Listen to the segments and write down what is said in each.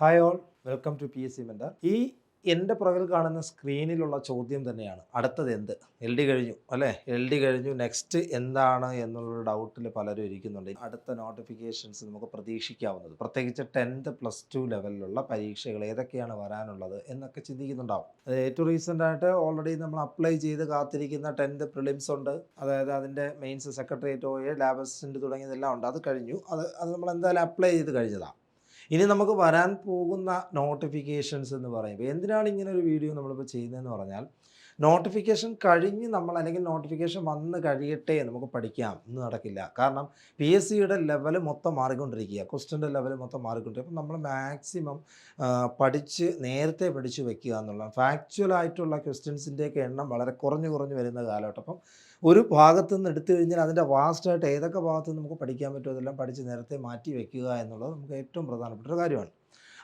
Hi all welcome to P S C mentor ഈ എന്റെ പുറകിൽ കാണുന്ന സ്ക്രീനിലുള്ള ചോദ്യം തന്നെയാണ്. അടുത്തത് എന്ത്? എൽ ഡി കഴിഞ്ഞു അല്ലേ? എൽ ഡി കഴിഞ്ഞു നെക്സ്റ്റ് എന്താണ് എന്നുള്ള ഡൗട്ടിൽ പലരും ഇരിക്കുന്നുണ്ട്. അടുത്ത നോട്ടിഫിക്കേഷൻസ് നമുക്ക് പ്രതീക്ഷിക്കാവുന്നത്. പ്രത്യേകിച്ച് ടെൻത്ത് പ്ലസ് ടു ലെവലിലുള്ള പരീക്ഷകൾ ഏതൊക്കെയാണ് വരാനുള്ളത് എന്നൊക്കെ ചിന്തിക്കുന്നുണ്ടാവും. അത് ഏറ്റവും റീസെന്റ് ആയിട്ട് ഓൾറെഡി നമ്മൾ അപ്ലൈ ചെയ്ത് കാത്തിരിക്കുന്ന ടെൻത്ത് പ്രിലിംസ് ഉണ്ട്. അതായത് അതിന്റെ മെയിൻസ് സെക്രട്ടേറിയറ്റ് ഓയെ ലാബ് അസിസ്റ്റന്റ് തുടങ്ങിയതെല്ലാം ഉണ്ട്. അത് കഴിഞ്ഞു. അത് അത് നമ്മൾ എന്തായാലും അപ്ലൈ ചെയ്ത് കഴിഞ്ഞതാണ്. ഇനി നമുക്ക് വരാൻ പോകുന്ന നോട്ടിഫിക്കേഷൻസ് എന്ന് പറയുമ്പോൾ എന്തിനാണ് ഇങ്ങനെ ഒരു വീഡിയോ നമ്മളിപ്പോൾ ചെയ്യുന്നതെന്ന് പറഞ്ഞാൽ നോട്ടിഫിക്കേഷൻ കഴിഞ്ഞ് നമ്മൾ അല്ലെങ്കിൽ നോട്ടിഫിക്കേഷൻ വന്ന് കഴിയട്ടെ നമുക്ക് പഠിക്കാം. എന്ന് നടക്കില്ല. കാരണം പി എസ് സിയുടെ ലെവൽ മൊത്തം മാറിക്കൊണ്ടിരിക്കുക ക്വസ്റ്റന്റെ ലെവൽ മൊത്തം മാറിക്കൊണ്ടിരിക്കുക അപ്പം നമ്മൾ മാക്സിമം പഠിച്ച് നേരത്തെ പഠിച്ച് വെക്കുക എന്നുള്ള ഫാക്ച്വൽ ആയിട്ടുള്ള ക്വസ്റ്റ്യൻസിന്റെയൊക്കെ എണ്ണം വളരെ കുറഞ്ഞു കുറഞ്ഞു വരുന്ന കാലഘട്ടം. അപ്പം ഒരു ഭാഗത്തു നിന്ന് എടുത്തു കഴിഞ്ഞാൽ അതിന്റെ വാസ്റ്റായിട്ട് ഏതൊക്കെ ഭാഗത്ത് നമുക്ക് പഠിക്കാൻ പറ്റുമോ അതെല്ലാം പഠിച്ച് നേരത്തെ മാറ്റി വെക്കുക എന്നുള്ളത് നമുക്ക് ഏറ്റവും പ്രധാനപ്പെട്ട ഒരു കാര്യമാണ്.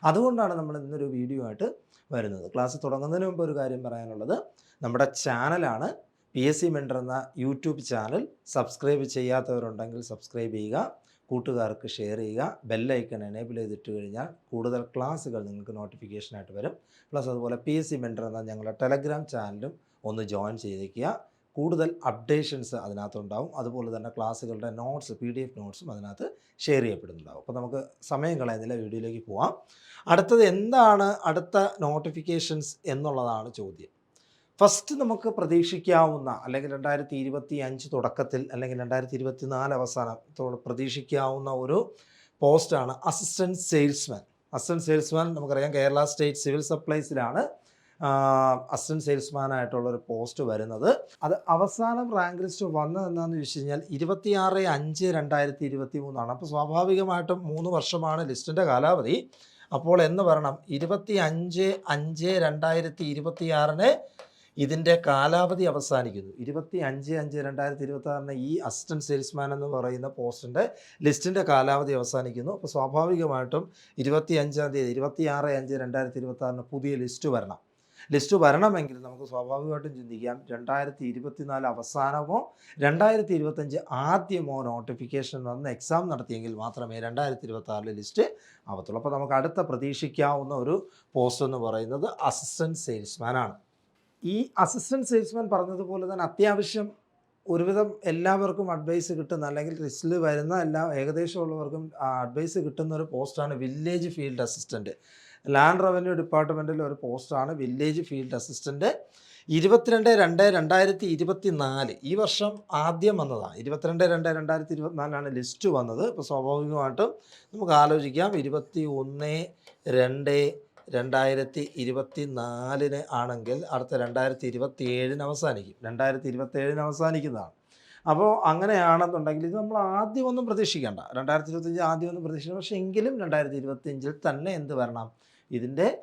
അതുകൊണ്ടാണ് നമ്മൾ ഇന്നൊരു വീഡിയോ ആയിട്ട് വരുന്നത്. ക്ലാസ് തുടങ്ങുന്നതിന് മുമ്പ് ഒരു കാര്യം പറയാനുള്ളത്. നമ്മുടെ ചാനലാണ് പി എസ് സി മെൻഡർ എന്ന യൂട്യൂബ് ചാനൽ സബ്സ്ക്രൈബ് ചെയ്യാത്തവരുണ്ടെങ്കിൽ സബ്സ്ക്രൈബ് ചെയ്യുക കൂട്ടുകാർക്ക് ഷെയർ ചെയ്യുക ബെല്ലൈക്കൺ എനേബിൾ ചെയ്തിട്ട് കഴിഞ്ഞാൽ കൂടുതൽ ക്ലാസ്സുകൾ നിങ്ങൾക്ക് നോട്ടിഫിക്കേഷനായിട്ട് വരും. പ്ലസ് അതുപോലെ പി എസ് സി മെൻഡർ എന്ന ഞങ്ങളുടെ ടെലഗ്രാം ചാനലും ഒന്ന് ജോയിൻ ചെയ്തേക്കുക. കൂടുതൽ അപ്ഡേഷൻസ് അതിനകത്തുണ്ടാവും. അതുപോലെ തന്നെ ക്ലാസ്സുകളുടെ നോട്ട്സ് പി ഡി എഫ് നോട്ട്സും അതിനകത്ത് ഷെയർ ചെയ്യപ്പെടുന്നുണ്ടാവും. അപ്പോൾ നമുക്ക് സമയം കളയുന്നില്ല വീഡിയോയിലേക്ക് പോവാം. അടുത്തത് എന്താണ്? അടുത്ത നോട്ടിഫിക്കേഷൻസ് എന്നുള്ളതാണ് ചോദ്യം. ഫസ്റ്റ് നമുക്ക് പ്രതീക്ഷിക്കാവുന്ന അല്ലെങ്കിൽ രണ്ടായിരത്തി ഇരുപത്തി അഞ്ച് തുടക്കത്തിൽ അല്ലെങ്കിൽ രണ്ടായിരത്തി ഇരുപത്തി നാല് അവസാനത്തോട് പ്രതീക്ഷിക്കാവുന്ന ഒരു പോസ്റ്റാണ് അസിസ്റ്റന്റ് സെയിൽസ്മാൻ അസിസ്റ്റന്റ് സെയിൽസ്മാൻ നമുക്കറിയാം കേരള സ്റ്റേറ്റ് സിവിൽ സപ്ലൈസിലാണ് അസിസ്റ്റന്റ് സെയിൽസ്മാൻ ആയിട്ടുള്ള ഒരു പോസ്റ്റ് വരുന്നത്. അത് അവസാനം റാങ്ക് ലിസ്റ്റ് വന്നത് എന്താണെന്ന് ചോദിച്ചു കഴിഞ്ഞാൽ ഇരുപത്തിയാറ് അഞ്ച് രണ്ടായിരത്തി ഇരുപത്തി മൂന്നാണ് അപ്പോൾ സ്വാഭാവികമായിട്ടും മൂന്ന് വർഷമാണ് ലിസ്റ്റിന്റെ കാലാവധി. അപ്പോൾ എന്ന് പറയണം? ഇരുപത്തി അഞ്ച് അഞ്ച് രണ്ടായിരത്തി ഇരുപത്തിയാറിന് ഇതിന്റെ കാലാവധി അവസാനിക്കുന്നു. ഇരുപത്തി അഞ്ച് അഞ്ച് രണ്ടായിരത്തി ഇരുപത്തി ആറിന് ഈ അസിസ്റ്റന്റ് സെയിൽസ്മാൻ എന്ന് പറയുന്ന പോസ്റ്റിന്റെ ലിസ്റ്റിന്റെ കാലാവധി അവസാനിക്കുന്നു. അപ്പോൾ സ്വാഭാവികമായിട്ടും ഇരുപത്തി അഞ്ചാം തീയതി ഇരുപത്തി ആറ് അഞ്ച് രണ്ടായിരത്തി ഇരുപത്തി ആറിന് പുതിയ ലിസ്റ്റ് വരണം. ലിസ്റ്റ് വരണമെങ്കിൽ നമുക്ക് സ്വാഭാവികമായിട്ടും ചിന്തിക്കാം. രണ്ടായിരത്തി ഇരുപത്തിനാല് അവസാനമോ രണ്ടായിരത്തി ഇരുപത്തഞ്ച് ആദ്യമോ നോട്ടിഫിക്കേഷൻ വന്ന് എക്സാം നടത്തിയെങ്കിൽ മാത്രമേ രണ്ടായിരത്തി ഇരുപത്തി ആറിലെ ലിസ്റ്റ് ആവത്തുള്ളൂ. അപ്പോൾ നമുക്ക് അടുത്ത പ്രതീക്ഷിക്കാവുന്ന ഒരു പോസ്റ്റ് എന്ന് പറയുന്നത് അസിസ്റ്റന്റ് സെയിൽസ്മാൻ ആണ് ഈ അസിസ്റ്റന്റ് സെയിൽസ്മാൻ പറഞ്ഞതുപോലെ തന്നെ അത്യാവശ്യം ഒരുവിധം എല്ലാവർക്കും അഡ്വൈസ് കിട്ടുന്ന അല്ലെങ്കിൽ ലിസ്റ്റിൽ വരുന്ന എല്ലാ ഏകദേശമുള്ളവർക്കും അഡ്വൈസ് കിട്ടുന്ന ഒരു പോസ്റ്റാണ് village field assistant land revenue ഡിപ്പാർട്ട്മെന്റിലെ ഒരു പോസ്റ്റാണ് വില്ലേജ് ഫീൽഡ് അസിസ്റ്റന്റ് ഇരുപത്തിരണ്ട് രണ്ട് രണ്ടായിരത്തി ഇരുപത്തി നാല് ഈ വർഷം ആദ്യം വന്നതാണ്. ഇരുപത്തിരണ്ട് രണ്ട് രണ്ടായിരത്തി ഇരുപത്തിനാലിലാണ് ലിസ്റ്റ് വന്നത്. അപ്പോൾ സ്വാഭാവികമായിട്ടും നമുക്ക് ആലോചിക്കാം. ഇരുപത്തി ഒന്ന് രണ്ട് രണ്ടായിരത്തി ഇരുപത്തി നാലിന് ആണെങ്കിൽ അടുത്ത രണ്ടായിരത്തി ഇരുപത്തി ഏഴിന് അവസാനിക്കും. രണ്ടായിരത്തി ഇരുപത്തി ഏഴിന് അവസാനിക്കുന്നതാണ്. അപ്പോൾ അങ്ങനെയാണെന്നുണ്ടെങ്കിൽ ഇത് നമ്മൾ ആദ്യമൊന്നും പ്രതീക്ഷിക്കേണ്ട. രണ്ടായിരത്തി ഇരുപത്തഞ്ച് ആദ്യമൊന്നും പ്രതീക്ഷിക്കണം പക്ഷേ എങ്കിലും രണ്ടായിരത്തി ഇരുപത്തിയഞ്ചിൽ തന്നെ എന്ത് വരണം? ഇതിന്റെ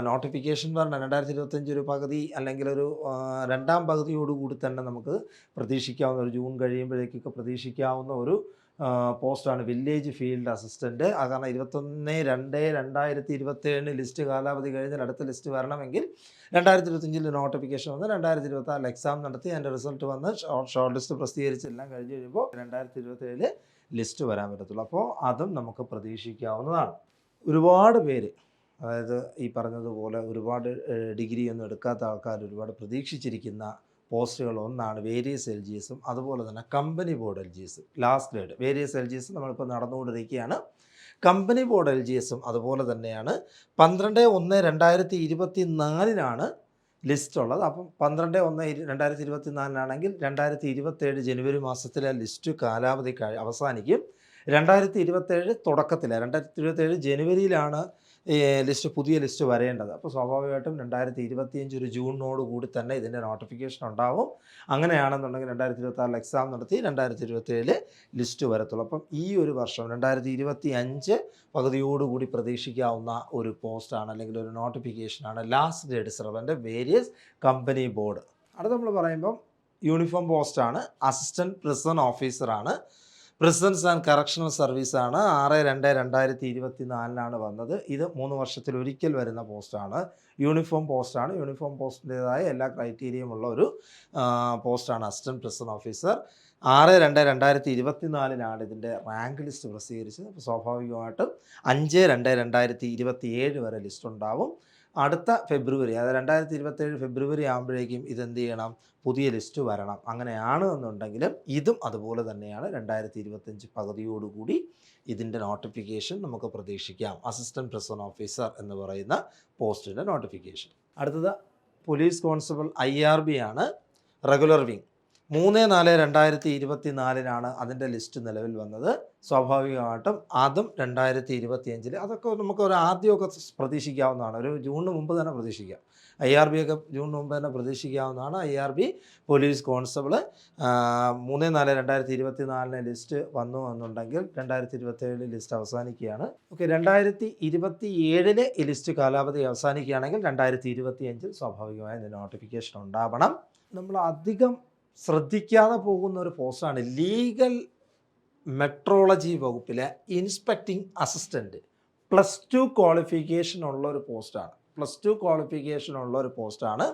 നോട്ടിഫിക്കേഷൻ വരണം. രണ്ടായിരത്തി ഇരുപത്തഞ്ച് ഒരു പകുതി അല്ലെങ്കിൽ ഒരു രണ്ടാം പകുതിയോടുകൂടി തന്നെ നമുക്ക് പ്രതീക്ഷിക്കാവുന്ന ഒരു ജൂൺ കഴിയുമ്പോഴേക്കൊക്കെ പ്രതീക്ഷിക്കാവുന്ന ഒരു പോസ്റ്റാണ് വില്ലേജ് ഫീൽഡ് അസിസ്റ്റന്റ് അത് കാരണം ഇരുപത്തൊന്ന് രണ്ട് രണ്ടായിരത്തി ഇരുപത്തേഴിന് ലിസ്റ്റ് കാലാവധി കഴിഞ്ഞാൽ അടുത്ത ലിസ്റ്റ് വരണമെങ്കിൽ രണ്ടായിരത്തി ഇരുപത്തഞ്ചിൽ നോട്ടിഫിക്കേഷൻ വന്ന് രണ്ടായിരത്തി ഇരുപത്തി എക്സാം നടത്തി അതിന്റെ റിസൾട്ട് വന്ന് ഷോർട്ട് ലിസ്റ്റ് പ്രസിദ്ധീകരിച്ച് എല്ലാം കഴിഞ്ഞ് കഴിയുമ്പോൾ രണ്ടായിരത്തി ഇരുപത്തേഴിൽ ലിസ്റ്റ് വരാൻ പറ്റത്തുള്ളൂ. അപ്പോൾ അതും നമുക്ക് പ്രതീക്ഷിക്കാവുന്നതാണ്. ഒരുപാട് പേര് അതായത് ഈ പറഞ്ഞതുപോലെ ഒരുപാട് ഡിഗ്രി ഒന്നും എടുക്കാത്ത ആൾക്കാർ ഒരുപാട് പ്രതീക്ഷിച്ചിരിക്കുന്ന പോസ്റ്റുകൾ ഒന്നാണ് വേരിയസ് എൽ ജി എസും അതുപോലെ തന്നെ company board L G S. Last grade various L G S നമ്മളിപ്പോൾ നടന്നുകൊണ്ടിരിക്കുകയാണ്. കമ്പനി ബോർഡ് എൽ ജി എസും അതുപോലെ തന്നെയാണ്. പന്ത്രണ്ട് ഒന്ന് രണ്ടായിരത്തി ഇരുപത്തി നാലിനാണ് ലിസ്റ്റ് ഉള്ളത്. അപ്പം പന്ത്രണ്ട് ഒന്ന് രണ്ടായിരത്തി ഇരുപത്തി നാലിനാണെങ്കിൽ രണ്ടായിരത്തി ഇരുപത്തേഴ് ജനുവരി മാസത്തിലെ ലിസ്റ്റ് കാലാവധി അവസാനിക്കും. രണ്ടായിരത്തി ഇരുപത്തേഴ് തുടക്കത്തിലെ രണ്ടായിരത്തി ഇരുപത്തേഴ് ജനുവരിയിലാണ് ലിസ്റ്റ് പുതിയ ലിസ്റ്റ് വരേണ്ടത്. അപ്പോൾ സ്വാഭാവികമായിട്ടും രണ്ടായിരത്തി ഇരുപത്തിയഞ്ച് ഒരു ജൂണിനോട് കൂടി തന്നെ ഇതിന്റെ നോട്ടിഫിക്കേഷൻ ഉണ്ടാവും. അങ്ങനെയാണെന്നുണ്ടെങ്കിൽ രണ്ടായിരത്തി ഇരുപത്തി എക്സാം നടത്തി രണ്ടായിരത്തി ഇരുപത്തേഴിൽ ലിസ്റ്റ് വരത്തുള്ളൂ. അപ്പം ഈ ഒരു വർഷം രണ്ടായിരത്തി ഇരുപത്തി അഞ്ച് പകുതിയോടുകൂടി പ്രതീക്ഷിക്കാവുന്ന ഒരു പോസ്റ്റാണ് അല്ലെങ്കിൽ ഒരു നോട്ടിഫിക്കേഷനാണ് ലാസ്റ്റ് ഗ്രേഡ് സെർവന്റെ വേരിയസ് കമ്പനി ബോർഡ് അടുത്ത നമ്മൾ പറയുമ്പം യൂണിഫോം പോസ്റ്റാണ് അസിസ്റ്റന്റ് പ്രിസൺ ഓഫീസറാണ് പ്രിസൺസ് ആൻഡ് കറക്ഷണൽ സർവീസാണ് ആറ് രണ്ട് രണ്ടായിരത്തി ഇരുപത്തി നാലിനാണ് വന്നത്. ഇത് മൂന്ന് വർഷത്തിൽ ഒരിക്കൽ വരുന്ന പോസ്റ്റാണ് യൂണിഫോം പോസ്റ്റാണ് യൂണിഫോം പോസ്റ്റിന്റേതായ എല്ലാ ക്രൈറ്റീരിയയും ഉള്ള ഒരു പോസ്റ്റാണ് അസിസ്റ്റന്റ് പ്രിസൺ ഓഫീസർ ആറ് രണ്ട് രണ്ടായിരത്തി ഇരുപത്തി നാലിനാണ് ഇതിന്റെ റാങ്ക് ലിസ്റ്റ് പ്രസിദ്ധീകരിച്ചത്. അപ്പോൾ സ്വാഭാവികമായിട്ടും അഞ്ച് രണ്ട് രണ്ടായിരത്തി ഇരുപത്തി ഏഴ് വരെ ലിസ്റ്റ് ഉണ്ടാവും. അടുത്ത ഫെബ്രുവരി അതായത് രണ്ടായിരത്തി ഇരുപത്തേഴ് ഫെബ്രുവരി ആകുമ്പോഴേക്കും ഇതെന്ത് ചെയ്യണം? പുതിയ ലിസ്റ്റ് വരണം. അങ്ങനെയാണ് എന്നുണ്ടെങ്കിലും ഇതും അതുപോലെ തന്നെയാണ്. രണ്ടായിരത്തി ഇരുപത്തഞ്ച് പകുതിയോടുകൂടി ഇതിന്റെ നോട്ടിഫിക്കേഷൻ നമുക്ക് പ്രതീക്ഷിക്കാം. അസിസ്റ്റന്റ് പ്രസിഡന്റ് ഓഫീസർ എന്ന് പറയുന്ന പോസ്റ്റിന്റെ നോട്ടിഫിക്കേഷൻ അടുത്തത് police constable I R B ആണ്. റെഗുലർ വിങ് മൂന്ന് നാല് രണ്ടായിരത്തി ഇരുപത്തി നാലിനാണ് അതിന്റെ ലിസ്റ്റ് നിലവിൽ വന്നത്. സ്വാഭാവികമായിട്ടും അതും രണ്ടായിരത്തി ഇരുപത്തി അഞ്ചിൽ അതൊക്കെ നമുക്ക് ഒരു ആദ്യമൊക്കെ പ്രതീക്ഷിക്കാവുന്നതാണ്. ഒരു ജൂണിന് മുമ്പ് തന്നെ പ്രതീക്ഷിക്കാം. ഐ ആർ ബി ഒക്കെ ജൂണിന് മുമ്പ് തന്നെ പ്രതീക്ഷിക്കാവുന്നതാണ്. I R B police constable മൂന്ന് നാല് രണ്ടായിരത്തി ഇരുപത്തി നാലിന് ലിസ്റ്റ് വന്നു എന്നുണ്ടെങ്കിൽ രണ്ടായിരത്തി ഇരുപത്തി ഏഴിൽ ലിസ്റ്റ് അവസാനിക്കുകയാണ്. ഓക്കെ രണ്ടായിരത്തി ഇരുപത്തി ഏഴിന് ഈ ലിസ്റ്റ് കാലാവധി അവസാനിക്കുകയാണെങ്കിൽ രണ്ടായിരത്തി ഇരുപത്തി അഞ്ചിൽ സ്വാഭാവികമായും നോട്ടിഫിക്കേഷൻ ഉണ്ടാവണം. നമ്മൾ അധികം ശ്രദ്ധിക്കാതെ പോകുന്ന ഒരു പോസ്റ്റാണ് ലീഗൽ മെട്രോളജി വകുപ്പിലെ inspecting assistant plus two qualification ഉള്ള ഒരു പോസ്റ്റാണ്. പ്ലസ് ടു ക്വാളിഫിക്കേഷൻ ഉള്ള ഒരു പോസ്റ്റാണ്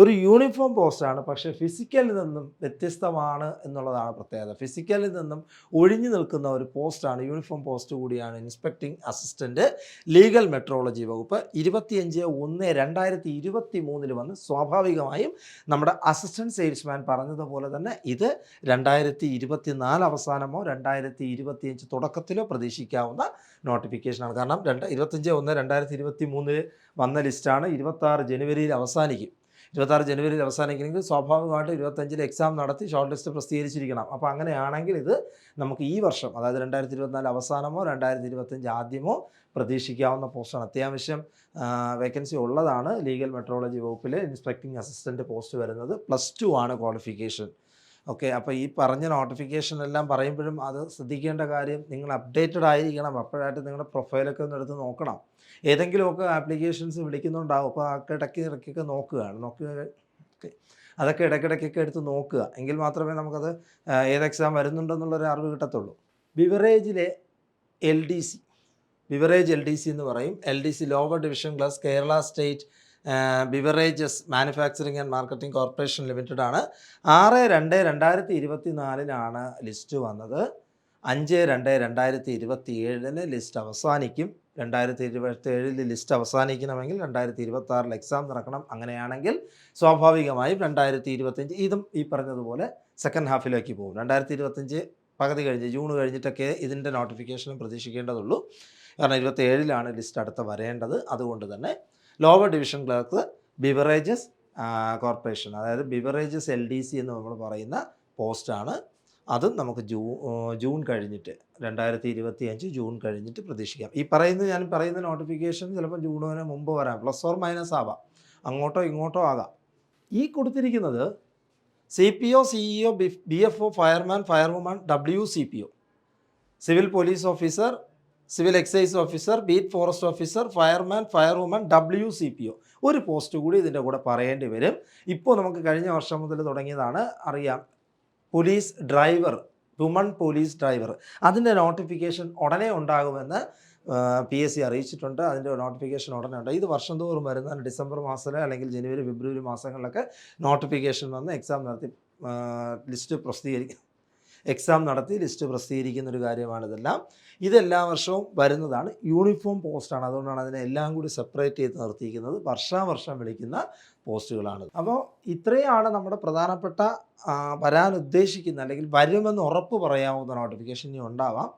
ഒരു യൂണിഫോം പോസ്റ്റാണ് പക്ഷേ ഫിസിക്കലിൽ നിന്നും വ്യത്യസ്തമാണ് എന്നുള്ളതാണ് പ്രത്യേകത. ഫിസിക്കലിൽ നിന്നും ഒഴിഞ്ഞു നിൽക്കുന്ന ഒരു പോസ്റ്റാണ് യൂണിഫോം പോസ്റ്റ് കൂടിയാണ് ഇൻസ്പെക്ടിംഗ് അസിസ്റ്റന്റ് ലീഗൽ മെട്രോളജി വകുപ്പ്. ഇരുപത്തിയഞ്ച് ഒന്ന് രണ്ടായിരത്തി ഇരുപത്തി മൂന്നിൽ വന്ന് സ്വാഭാവികമായും നമ്മുടെ അസിസ്റ്റന്റ് സെയിൽസ്മാൻ പറഞ്ഞതുപോലെ തന്നെ ഇത് രണ്ടായിരത്തി ഇരുപത്തി നാല് അവസാനമോ രണ്ടായിരത്തി ഇരുപത്തിയഞ്ച് തുടക്കത്തിലോ പ്രതീക്ഷിക്കാവുന്ന നോട്ടിഫിക്കേഷനാണ്. കാരണം രണ്ട് ഇരുപത്തഞ്ച് ഒന്ന് രണ്ടായിരത്തി ഇരുപത്തി മൂന്നിൽ വന്ന ലിസ്റ്റാണ് ഇരുപത്താറ് ജനുവരിയിൽ അവസാനിക്കും. ഇരുപത്താറ് ജനുവരിയിൽ അവസാനിക്കണമെങ്കിൽ സ്വാഭാവികമായിട്ടും ഇരുപത്തഞ്ചിൽ എക്സാം നടത്തി ഷോർട്ട് ലിസ്റ്റ് പ്രസിദ്ധീകരിച്ചിരിക്കണം. അപ്പോൾ അങ്ങനെയാണെങ്കിൽ ഇത് നമുക്ക് ഈ വർഷം അതായത് രണ്ടായിരത്തി ഇരുപത്തിനാല് അവസാനമോ രണ്ടായിരത്തി ഇരുപത്തഞ്ച് ആദ്യമോ പ്രതീക്ഷിക്കാവുന്ന പോസ്റ്റാണ് അത്യാവശ്യം വേക്കൻസി ഉള്ളതാണ്. ലീഗൽ മെട്രോളജി വകുപ്പിലെ ഇൻസ്പെക്ടിംഗ് അസിസ്റ്റന്റ് പോസ്റ്റ് വരുന്നത് പ്ലസ് ടു ആണ് ക്വാളിഫിക്കേഷൻ ഓക്കെ അപ്പോൾ ഈ പറഞ്ഞ നോട്ടിഫിക്കേഷൻ എല്ലാം പറയുമ്പോഴും അത് ശ്രദ്ധിക്കേണ്ട കാര്യം നിങ്ങൾ അപ്ഡേറ്റഡ് ആയിരിക്കണം. അപ്പോഴായിട്ട് നിങ്ങളുടെ പ്രൊഫൈലൊക്കെ ഒന്ന് എടുത്ത് നോക്കണം. ഏതെങ്കിലുമൊക്കെ ആപ്ലിക്കേഷൻസ് വിളിക്കുന്നുണ്ടാവും. അപ്പോൾ അതൊക്കെ ഇടയ്ക്ക് ഇറക്കിയൊക്കെ നോക്കുകയാണ്. നോക്കുക അതൊക്കെ ഇടയ്ക്കിടയ്ക്കൊക്കെ എടുത്ത് നോക്കുക. എങ്കിൽ മാത്രമേ നമുക്കത് ആ, ഏത് എക്സാം വരുന്നുണ്ടെന്നുള്ളൊരു അറിവ് കിട്ടത്തുള്ളൂ. ബിവറേജിലെ L D C. Beverage L D C എന്ന് പറയും. L D C lower division class Kerala state beverages manufacturing and marketing corporation limited ആണ് ആറ് രണ്ട് രണ്ടായിരത്തി ഇരുപത്തി നാലിനാണ് ലിസ്റ്റ് വന്നത്. അഞ്ച് രണ്ട് രണ്ടായിരത്തി ഇരുപത്തി ഏഴിന് ലിസ്റ്റ് അവസാനിക്കും. രണ്ടായിരത്തി ഇരുപത്തി ഏഴിൽ ലിസ്റ്റ് അവസാനിക്കണമെങ്കിൽ രണ്ടായിരത്തി ഇരുപത്തി ആറിൽ എക്സാം നടക്കണം അങ്ങനെയാണെങ്കിൽ സ്വാഭാവികമായും രണ്ടായിരത്തി ഇരുപത്തഞ്ച് ഇതും ഈ പറഞ്ഞതുപോലെ സെക്കൻഡ് ഹാഫിലേക്ക് പോകും. രണ്ടായിരത്തി ഇരുപത്തഞ്ച് പകുതി കഴിഞ്ഞ് ജൂൺ കഴിഞ്ഞിട്ടൊക്കെ ഇതിന്റെ നോട്ടിഫിക്കേഷനും പ്രതീക്ഷിക്കേണ്ടതുള്ളൂ. കാരണം ഇരുപത്തി ഏഴിലാണ് ലിസ്റ്റ് അടുത്ത വരേണ്ടത്. അതുകൊണ്ട് തന്നെ lower division clerk beverages corporation അതായത് ബിവറേജസ് എൽ ഡി സി എന്ന് നമ്മൾ പറയുന്ന പോസ്റ്റാണ് അതും നമുക്ക് ജൂ ജൂൺ കഴിഞ്ഞിട്ട് രണ്ടായിരത്തി ഇരുപത്തി അഞ്ച് ജൂൺ കഴിഞ്ഞിട്ട് പ്രതീക്ഷിക്കാം. ഈ പറയുന്ന ഞാൻ പറയുന്ന നോട്ടിഫിക്കേഷൻ ചിലപ്പോൾ ജൂണിന് മുമ്പ് വരാം. പ്ലസ് ഓർ മൈനസ് ആവാം. അങ്ങോട്ടോ ഇങ്ങോട്ടോ ആകാം. ഈ കൊടുത്തിരിക്കുന്നത് C P O CEO B F O fireman firewoman W C P O civil police officer civil excise officer beat forest officer fireman firewoman W C P O ഒരു post കൂടി ഇതിന്റെ കൂടെ പറയേണ്ടി വരും. ഇപ്പോൾ നമുക്ക് കഴിഞ്ഞ വർഷം മുതൽ തുടങ്ങിയതാണ് അറിയാം. Police driver woman police driver അതിന്റെ നോട്ടിഫിക്കേഷൻ ഉടനെ ഉണ്ടാകുമെന്ന് പി എസ് സി അറിയിച്ചിട്ടുണ്ട്. അതിന്റെ നോട്ടിഫിക്കേഷൻ ഉടനെ ഉണ്ട്. ഇത് വർഷം തോറും വരുന്ന ഡിസംബർ മാസത്തിലെ അല്ലെങ്കിൽ ജനുവരി ഫെബ്രുവരി മാസങ്ങളിലൊക്കെ നോട്ടിഫിക്കേഷൻ വന്ന് എക്സാം നടത്തി ലിസ്റ്റ് പ്രസിദ്ധീകരിക്കും. എക്സാം നടത്തി ലിസ്റ്റ് പ്രസിദ്ധീകരിക്കുന്ന ഒരു കാര്യമാണിതെല്ലാം ഇതെല്ലാ വർഷവും വരുന്നതാണ്. യൂണിഫോം പോസ്റ്റാണ്. അതുകൊണ്ടാണ് അതിനെ എല്ലാം കൂടി സെപ്പറേറ്റ് ചെയ്ത് നിർത്തിയിരിക്കുന്നത്. വർഷാവർഷം വിളിക്കുന്ന പോസ്റ്റുകളാണ്. അപ്പോൾ ഇത്രയാണ് നമ്മുടെ പ്രധാനപ്പെട്ട വരാൻ ഉദ്ദേശിക്കുന്ന അല്ലെങ്കിൽ വരുമെന്ന് ഉറപ്പ് പറയാവുന്ന നോട്ടിഫിക്കേഷൻ ഇനി ഉണ്ടാവാം.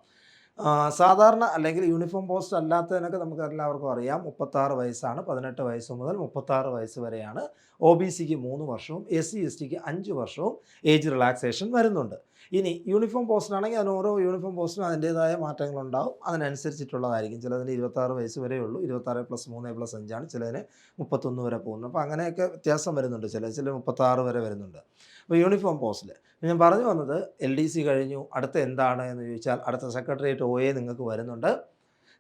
സാധാരണ അല്ലെങ്കിൽ യൂണിഫോം പോസ്റ്റ് അല്ലാത്തതിനൊക്കെ നമുക്ക് എല്ലാവർക്കും അറിയാം. മുപ്പത്താറ് വയസ്സാണ്. പതിനെട്ട് വയസ്സ് മുതൽ മുപ്പത്താറ് വയസ്സ് വരെയാണ്. ഒ ബി സിക്ക് മൂന്ന് വർഷവും എസ് സി എസ് ടിക്ക് അഞ്ച് വർഷവും ഏജ് റിലാക്സേഷൻ വരുന്നുണ്ട്. ഇനി യൂണിഫോം പോസ്റ്റിനാണെങ്കിൽ അതിന് ഓരോ യൂണിഫോം പോസ്റ്റിനും അതിന്റേതായ മാറ്റങ്ങളുണ്ടാവും. അതിനനുസരിച്ചിട്ടുള്ളതായിരിക്കും. ചിലതിന് ഇരുപത്താറ് വയസ്സ് വരെ ഉള്ളൂ. ഇരുപത്താറ് പ്ലസ് മൂന്ന് പ്ലസ് അഞ്ചാണ് ചിലതിന് മുപ്പത്തൊന്ന് വരെ പോകുന്നു. അപ്പോൾ അങ്ങനെയൊക്കെ വ്യത്യാസം വരുന്നുണ്ട്. ചില ചില മുപ്പത്താറ് വരെ വരുന്നുണ്ട്. അപ്പോൾ യൂണിഫോം പോസ്റ്റിൽ ഞാൻ പറഞ്ഞു വന്നത് എൽ ഡി സി കഴിഞ്ഞു. അടുത്ത എന്താണ് എന്ന് ചോദിച്ചാൽ അടുത്ത സെക്രട്ടേറിയറ്റ് ഒ എ നിങ്ങൾക്ക് വരുന്നുണ്ട്.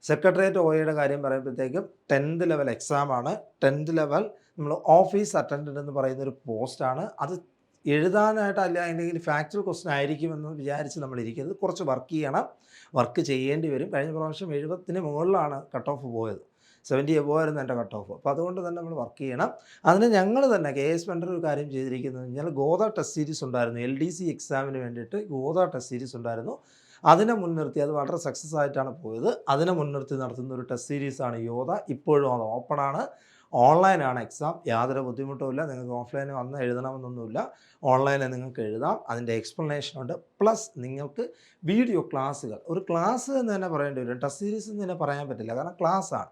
സെക്രട്ടേറിയറ്റ് ഒ എയുടെ കാര്യം പറയുമ്പോഴത്തേക്കും ടെൻത്ത് ലെവൽ എക്സാമാണ് ടെൻത്ത് ലെവൽ നമ്മൾ ഓഫീസ് അറ്റൻഡന്റ് എന്ന് പറയുന്ന ഒരു പോസ്റ്റാണ് അത് എഴുതാനായിട്ട് അല്ല എന്തെങ്കിലും ഫാക്ച്വൽ ക്വസ്റ്റൻ ആയിരിക്കുമെന്ന് വിചാരിച്ച് നമ്മൾ ഇരിക്കരുത്. കുറച്ച് വർക്ക് ചെയ്യണം. വർക്ക് ചെയ്യേണ്ടി വരും. കഴിഞ്ഞ പ്രാവശ്യം എഴുപത്തിന് മുകളിലാണ് കട്ട് ഓഫ് പോയത്. സെവന്റി എബോ ആയിരുന്നു എന്റെ കട്ട് ഓഫ് അപ്പോൾ അതുകൊണ്ട് തന്നെ നമ്മൾ വർക്ക് ചെയ്യണം. അതിന് ഞങ്ങൾ തന്നെ കെ എസ് വെണ്ടർ ഒരു കാര്യം ചെയ്തിരിക്കുന്നത് കഴിഞ്ഞാൽ ഗോദ ടെസ്റ്റ് സീരീസ് ഉണ്ടായിരുന്നു. എൽ ഡി സി എക്സാമിന് വേണ്ടിയിട്ട് ഗോദ ടെസ്റ്റ് സീരീസ് ഉണ്ടായിരുന്നു. അതിനെ മുൻനിർത്തി അത് വളരെ സക്സസ് ആയിട്ടാണ് പോയത്. അതിനെ മുൻനിർത്തി നടത്തുന്ന ഒരു ടെസ്റ്റ് സീരീസാണ് യോധ. ഇപ്പോഴും അത് ഓപ്പണാണ് ഓൺലൈനാണ് എക്സാം യാതൊരു ബുദ്ധിമുട്ടുമില്ല നിങ്ങൾക്ക് ഓഫ്ലൈനിൽ വന്ന് എഴുതണമെന്നൊന്നുമില്ല. ഓൺലൈനിൽ നിങ്ങൾക്ക് എഴുതാം. അതിന്റെ എക്സ്പ്ലനേഷൻ ഉണ്ട്. പ്ലസ് നിങ്ങൾക്ക് വീഡിയോ ക്ലാസ്സുകൾ ഒരു ക്ലാസ് എന്ന് തന്നെ പറയേണ്ടി വരും. ടെസ്റ്റ് സീരീസ് എന്ന് തന്നെ പറയാൻ പറ്റില്ല. കാരണം ക്ലാസ്സാണ്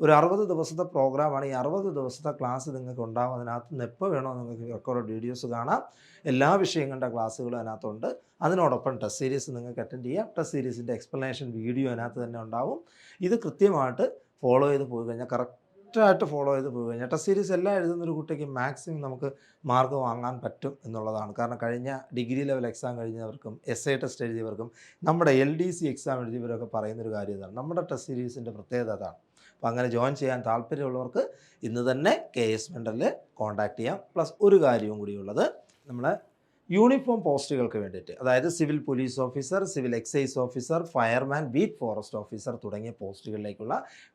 ഒരു അറുപത് ദിവസത്തെ പ്രോഗ്രാമാണ്. ഈ അറുപത് ദിവസത്തെ ക്ലാസ് നിങ്ങൾക്ക് ഉണ്ടാവും. അതിനകത്ത് നിന്ന് എപ്പോൾ വേണോ നിങ്ങൾക്ക് റെക്കോർഡ് വീഡിയോസ് കാണാം. എല്ലാ വിഷയങ്ങളുടെ ക്ലാസ്സുകളും അതിനകത്തുണ്ട്. അതിനോടൊപ്പം ടെസ്റ്റ് സീരീസ് നിങ്ങൾക്ക് അറ്റൻഡ് ചെയ്യാം. ടെസ്റ്റ് സീരീസിന്റെ എക്സ്പ്ലനേഷൻ വീഡിയോ അതിനകത്ത് തന്നെ ഉണ്ടാവും. ഇത് കൃത്യമായിട്ട് ഫോളോ ചെയ്ത് പോയി കഴിഞ്ഞാൽ കറക്റ്റായിട്ട് ഫോളോ ചെയ്ത് പോയി കഴിഞ്ഞാൽ ടെസ്റ്റ് സീരീസ് എല്ലാം എഴുതുന്ന ഒരു കുട്ടിക്ക് മാക്സിമം നമുക്ക് മാർക്ക് വാങ്ങാൻ പറ്റും എന്നുള്ളതാണ്. കാരണം കഴിഞ്ഞ ഡിഗ്രി ലെവൽ എക്സാം കഴിഞ്ഞവർക്കും എസ് ഐ ടെസ്റ്റ് എഴുതിയവർക്കും നമ്മുടെ എൽ ഡി സി എക്സാം എഴുതിയവരൊക്കെ പറയുന്നൊരു കാര്യം ഇതാണ്. നമ്മുടെ ടെസ്റ്റ് സീരീസിന്റെ പ്രത്യേകത അതാണ്. അപ്പോൾ അങ്ങനെ ജോയിൻ ചെയ്യാൻ താല്പര്യമുള്ളവർക്ക് ഇന്ന് തന്നെ കെ എസ് മെന്ററിൽ കോൺടാക്ട് ചെയ്യാം. പ്ലസ് ഒരു കാര്യവും കൂടിയുള്ളത് നമ്മളെ യൂണിഫോം പോസ്റ്റുകൾക്ക് വേണ്ടിയിട്ട്. അതായത് civil police officer civil excise officer fireman beat forest officer തുടങ്ങിയ പോസ്റ്റുകളിലേക്കുള്ള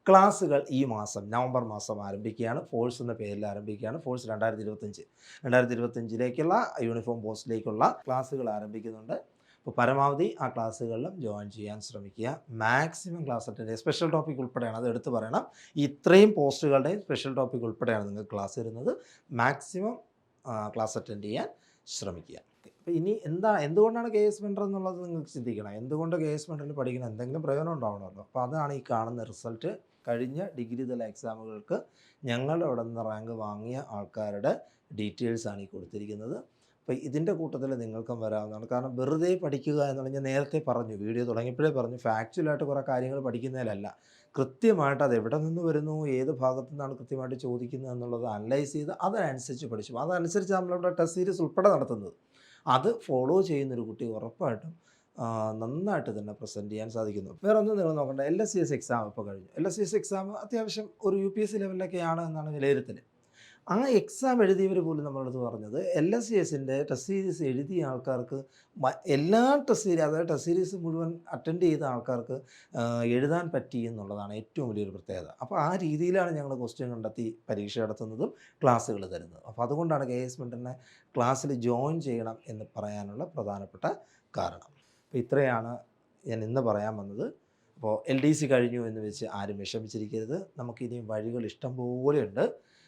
ക്ലാസ്സുകൾ ഈ മാസം നവംബർ മാസം ആരംഭിക്കുകയാണ്. ഫോഴ്സ് എന്ന പേരിൽ ആരംഭിക്കുകയാണ്. ഫോഴ്സ് രണ്ടായിരത്തി ഇരുപത്തഞ്ച് രണ്ടായിരത്തി ഇരുപത്തഞ്ചിലേക്കുള്ള യൂണിഫോം പോസ്റ്റിലേക്കുള്ള ക്ലാസ്സുകൾ ആരംഭിക്കുന്നുണ്ട്. അപ്പോൾ പരമാവധി ആ ക്ലാസ്സുകളിലും ജോയിൻ ചെയ്യാൻ ശ്രമിക്കുക. മാക്സിമം ക്ലാസ് അറ്റൻഡ് ചെയ്യുക. സ്പെഷ്യൽ ടോപ്പിക് ഉൾപ്പെടെയാണ് അത് എടുത്തു പറയണം. ഇത്രയും പോസ്റ്റുകളുടെയും സ്പെഷ്യൽ ടോപ്പിക് ഉൾപ്പെടെയാണ് നിങ്ങൾക്ക് ക്ലാസ് വരുന്നത് മാക്സിമം ക്ലാസ് അറ്റൻഡ് ചെയ്യാൻ ശ്രമിക്കുക. അപ്പോൾ ഇനി എന്താ എന്തുകൊണ്ടാണ് കെ എസ് മെൻഡർ എന്നുള്ളത് നിങ്ങൾക്ക് ചിന്തിക്കണം. എന്തുകൊണ്ട് കെ എസ് മെൻഡറിൽ പഠിക്കണം? എന്തെങ്കിലും പ്രയോജനം ഉണ്ടാവണമല്ലോ. അപ്പോൾ അതാണ് ഈ കാണുന്ന റിസൾട്ട്. കഴിഞ്ഞ ഡിഗ്രി തല എക്സാമുകൾക്ക് ഞങ്ങളുടെ അവിടെ നിന്ന് റാങ്ക് വാങ്ങിയ ആൾക്കാരുടെ ഡീറ്റെയിൽസാണ് ഈ കൊടുത്തിരിക്കുന്നത്. അപ്പോൾ ഇതിന്റെ കൂട്ടത്തിൽ നിങ്ങൾക്കും വരാവുന്നതാണ്. കാരണം വെറുതെ പഠിക്കുക എന്നുള്ള ഞാൻ നേരത്തെ പറഞ്ഞു വീഡിയോ തുടങ്ങിയപ്പോഴേ പറഞ്ഞു. ഫാക്ച്വലായിട്ട് കുറേ കാര്യങ്ങൾ പഠിക്കുന്നതിലല്ല. കൃത്യമായിട്ട് അത് എവിടെ നിന്ന് വരുന്നു ഏത് ഭാഗത്തു നിന്നാണ് കൃത്യമായിട്ട് ചോദിക്കുന്നത് എന്നുള്ളത് അനലൈസ് ചെയ്ത് അതനുസരിച്ച് പഠിച്ചു. അതനുസരിച്ച് നമ്മളിവിടെ ടെസ്റ്റ് സീരീസ് ഉൾപ്പെടെ നടത്തുന്നത്. അത് ഫോളോ ചെയ്യുന്നൊരു കുട്ടി ഉറപ്പായിട്ടും നന്നായിട്ട് തന്നെ പ്രസന്റ് ചെയ്യാൻ സാധിക്കുന്നു. വേറെ ഒന്നും നിങ്ങൾ നോക്കണ്ട. L S C S exam ഇപ്പോൾ കഴിഞ്ഞു. L S C S exam അത്യാവശ്യം ഒരു യു പി എസ് സി ലെവലിലൊക്കെയാണ് എന്നാണ് വിലയിരുത്തൽ ആ എക്സാം എഴുതിയവർ പോലും നമ്മളടുത്ത് പറഞ്ഞത് എൽ എസ് സി എസിന്റെ ടെസ്റ്റ് സീരീസ് എഴുതിയ ആൾക്കാർക്ക് എല്ലാ ടെസ്റ്റ് സീരീസ് അതായത് ടെസ്റ്റ് സീരീസ് മുഴുവൻ അറ്റൻഡ് ചെയ്ത ആൾക്കാർക്ക് എഴുതാൻ പറ്റി എന്നുള്ളതാണ് ഏറ്റവും വലിയൊരു പ്രത്യേകത. അപ്പോൾ ആ രീതിയിലാണ് ഞങ്ങൾ ക്വസ്റ്റ്യൻ കണ്ടെത്തി പരീക്ഷ നടത്തുന്നതും ക്ലാസ്സുകൾ തരുന്നതും. അപ്പോൾ അതുകൊണ്ടാണ് കെ എസ് മെന്ററിനെ ക്ലാസ്സിൽ ജോയിൻ ചെയ്യണം എന്ന് പറയാനുള്ള പ്രധാനപ്പെട്ട കാരണം. അപ്പോൾ ഇത്രയാണ് ഞാൻ ഇന്ന് പറയാൻ വന്നത്. അപ്പോൾ എൽ ഡി സി കഴിഞ്ഞു എന്ന് വെച്ച് ആരും വിഷമിച്ചിരിക്കരുത്. നമുക്കിനിയും വഴികൾ ഇഷ്ടം പോലെ ഉണ്ട്.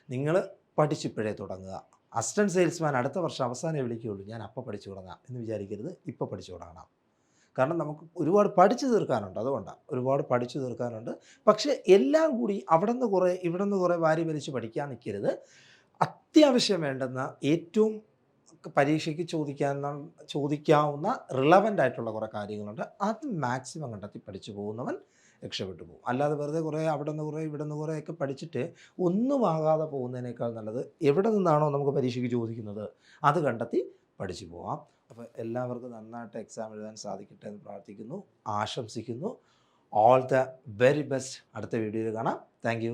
നിങ്ങൾ പഠിച്ചിപ്പോഴേ തുടങ്ങുക. അസിസ്റ്റന്റ് സെയിൽസ്മാൻ അടുത്ത വർഷം അവസാനമേ വിളിക്കുകയുള്ളൂ. ഞാൻ അപ്പോൾ പഠിച്ചു തുടങ്ങാം എന്ന് വിചാരിക്കരുത്. ഇപ്പോൾ പഠിച്ചു തുടങ്ങണം. കാരണം നമുക്ക് ഒരുപാട് പഠിച്ചു തീർക്കാനുണ്ട്. അതുകൊണ്ടാണ് ഒരുപാട് പഠിച്ചു തീർക്കാനുണ്ട്. പക്ഷേ എല്ലാം കൂടി അവിടെ നിന്ന് കുറേ ഇവിടെ നിന്ന് കുറേ വാരി വലിച്ച് പഠിക്കാൻ നിൽക്കരുത്. അത്യാവശ്യം വേണ്ടുന്ന ഏറ്റവും പരീക്ഷയ്ക്ക് ചോദിക്കാൻ ചോദിക്കാവുന്ന റിലവന്റ് ആയിട്ടുള്ള കുറേ കാര്യങ്ങളുണ്ട്. അത് മാക്സിമം കണ്ടെത്തി പഠിച്ചു പോകുന്നവൻ രക്ഷപ്പെട്ടു പോകും. അല്ലാതെ വെറുതെ കുറേ അവിടെ നിന്ന് കുറേ ഇവിടെ നിന്ന് കുറേ ഒക്കെ പഠിച്ചിട്ട് ഒന്നും ആകാതെ പോകുന്നതിനേക്കാൾ നല്ലത് എവിടെ നിന്നാണോ നമുക്ക് പരീക്ഷയ്ക്ക് ചോദിക്കുന്നത് അത് കണ്ടെത്തി പഠിച്ചു പോവാം. അപ്പോൾ എല്ലാവർക്കും നന്നായിട്ട് എക്സാം എഴുതാൻ സാധിക്കട്ടെ എന്ന് പ്രാർത്ഥിക്കുന്നു. ആശംസിക്കുന്നു. ഓൾ ദ വെരി ബെസ്റ്റ് അടുത്ത വീഡിയോയിൽ കാണാം. താങ്ക്